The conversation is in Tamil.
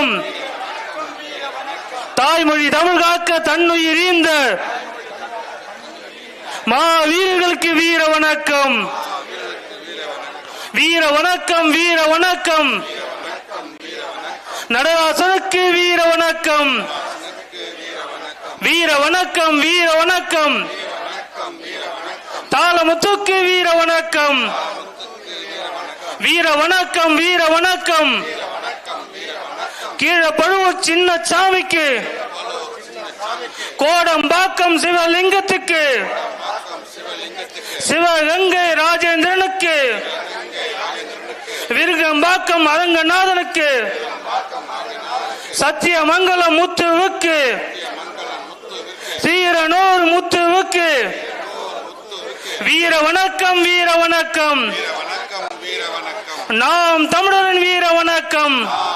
வணக்கம். தாய்மொழி தமிழ் காக்க தன்னுயிர் ஈந்த மாவீரர்களுக்கு வீர வணக்கம். வீர வணக்கம் வீர வணக்கம். நடராசனுக்கு வீர வணக்கம். வீர வணக்கம் வீர வணக்கம். தாளமுத்துக்கு வீர வணக்கம். வீர வணக்கம் வீர வணக்கம். கீழ பழுவ சின்ன சாமிக்கு கோடம்பாக்கம் சிவலிங்கத்துக்கு. சிவகங்கை ராஜேந்திரனுக்கு. விருகம்பாக்கம் அரங்கநாதனுக்கு. சத்தியமங்கல முத்துவுக்கு. சீரனூர் முத்துவுக்கு. வீர வணக்கம் வீர வணக்கம். நாம் தமிழரின் வீர வணக்கம்.